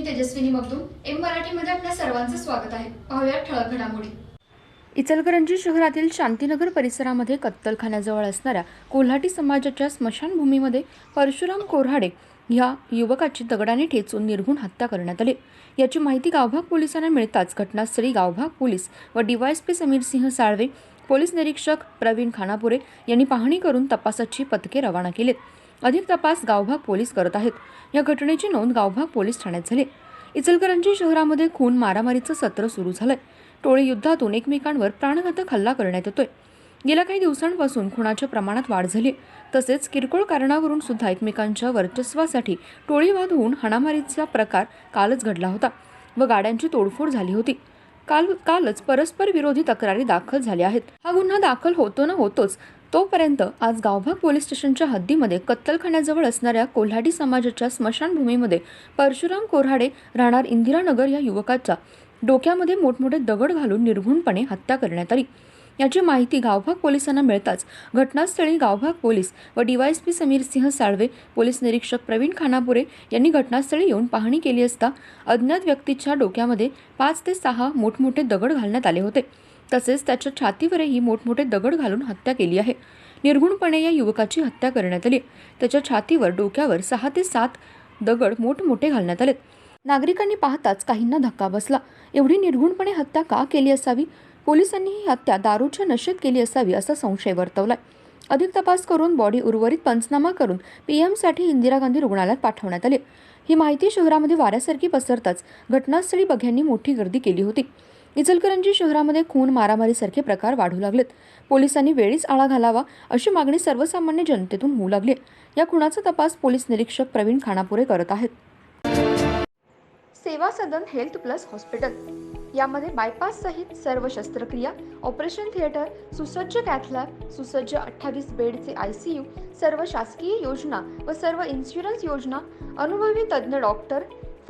मी Tejaswini Magdum M मराठीमध्ये आपल्या सर्वांचं स्वागत आहे. पाहूया ठळक घडामोडी. इचलकरंजी शहरातील शांतीनगर परिसरामध्ये कत्तलखान्याजवळ असणाऱ्या कोल्हाटी समाजाच्या स्मशानभूमीमध्ये परशुराम कोऱ्हाडे ह्या युवकाची दगडाने ठेचून निर्घुण हत्या करण्यात आली. याची माहिती गावभाग पोलिसांना मिळताच घटनास्थळी गावभाग पोलीस व डीवायएसपी समीर सिंह साळवे पोलीस निरीक्षक प्रवीण खानापुरे यांनी पाहणी करून तपासाची पथके रवाना केलीत. अधिक तपास गावभाग पोलीस करत आहेत. या घटनेची नोंद गावभाग पोलीस ठाण्यात झाली. इचलकरंजी शहरामध्ये खून मारामारीचं सत्र सुरू झालंय. टोळी युद्धातून एकमेकांवर प्राणघातक हल्ला करण्यात येतोय. गेल्या काही दिवसांपासून खुणाच्या प्रमाणात वाढ झाली. तसेच किरकोळ कारणावरून सुद्धा एकमेकांच्या वर्चस्वासाठी टोळीवाद होऊन हाणामारीचा प्रकार कालच घडला होता व गाड्यांची तोडफोड झाली होती. काल कालच परस्पर विरोधी तक्रारी दाखल झाल्या आहेत. हा गुन्हा दाखल होतो ना होतोच तोपर्यंत आज गावभाग पोलीस स्टेशनच्या हद्दीमध्ये कत्तलखान्याजवळ असणाऱ्या कोल्हाडी समाजाच्या स्मशानभूमीमध्ये परशुराम कोऱ्हाडे राहणार इंदिरानगर या युवकाचा डोक्यामध्ये मोठमोठे दगड घालून निर्घुणपणे हत्या करण्यात आली. याची माहिती गावभाग पोलिसांना मिळताच घटनास्थळी गावभाग पोलीस व डीवायएसपी समीर सिंह साळवे पोलीस निरीक्षक प्रवीण खानापुरे यांनी घटनास्थळी येऊन पाहणी केली असता अज्ञात व्यक्तीच्या डोक्यामध्ये पाच ते सहा मोठमोठे दगड घालण्यात आले होते. तसेच त्याच्या छातीवरही मोठमोठे दगड घालून हत्या केली आहे. निर्गुणपणे या युवकाची हत्या करण्यात आली. त्याच्या छातीवर डोक्यावर सहा ते सात दगड मोठमोठे घालण्यात आलेत. नागरिकांनी पाहताच काहींना धक्का बसला. एवढी निर्गुणपणे हत्या का केली असावी? पोलिसांनी ही हत्या दारूच्या नशेत केली असावी असा संशय वर्तवलाय. अधिक तपास करून बॉडी उर्वरित पंचनामा करून पीएमसाठी इंदिरा गांधी रुग्णालयात पाठवण्यात आली. ही माहिती शहरामध्ये वाऱ्यासारखी पसरताच घटनास्थळी बघ्यांनी मोठी गर्दी केली होती. इचलकरंजी शहरामध्ये खून मारामारीसारखे प्रकार वाढू लागलेत. पोलिसांनी वेळीच आळा घालावा अशी मागणी सर्वसामान्य जनतेतून होऊ लागली या खुनाचा तपास पोलीस निरीक्षक प्रवीण खानापुरे करत आहेत. Seva Sadan health plus hospital. यामध्ये बायपास सहित सर्व शस्त्रक्रिया ऑपरेशन थिएटर सुसज्ज कॅथलॅब सुसज्ज अठ्ठावीस बेडचे आय सी यू सर्व शासकीय योजना व सर्व इन्शुरन्स योजना अनुभवी तज्ज्ञ doctor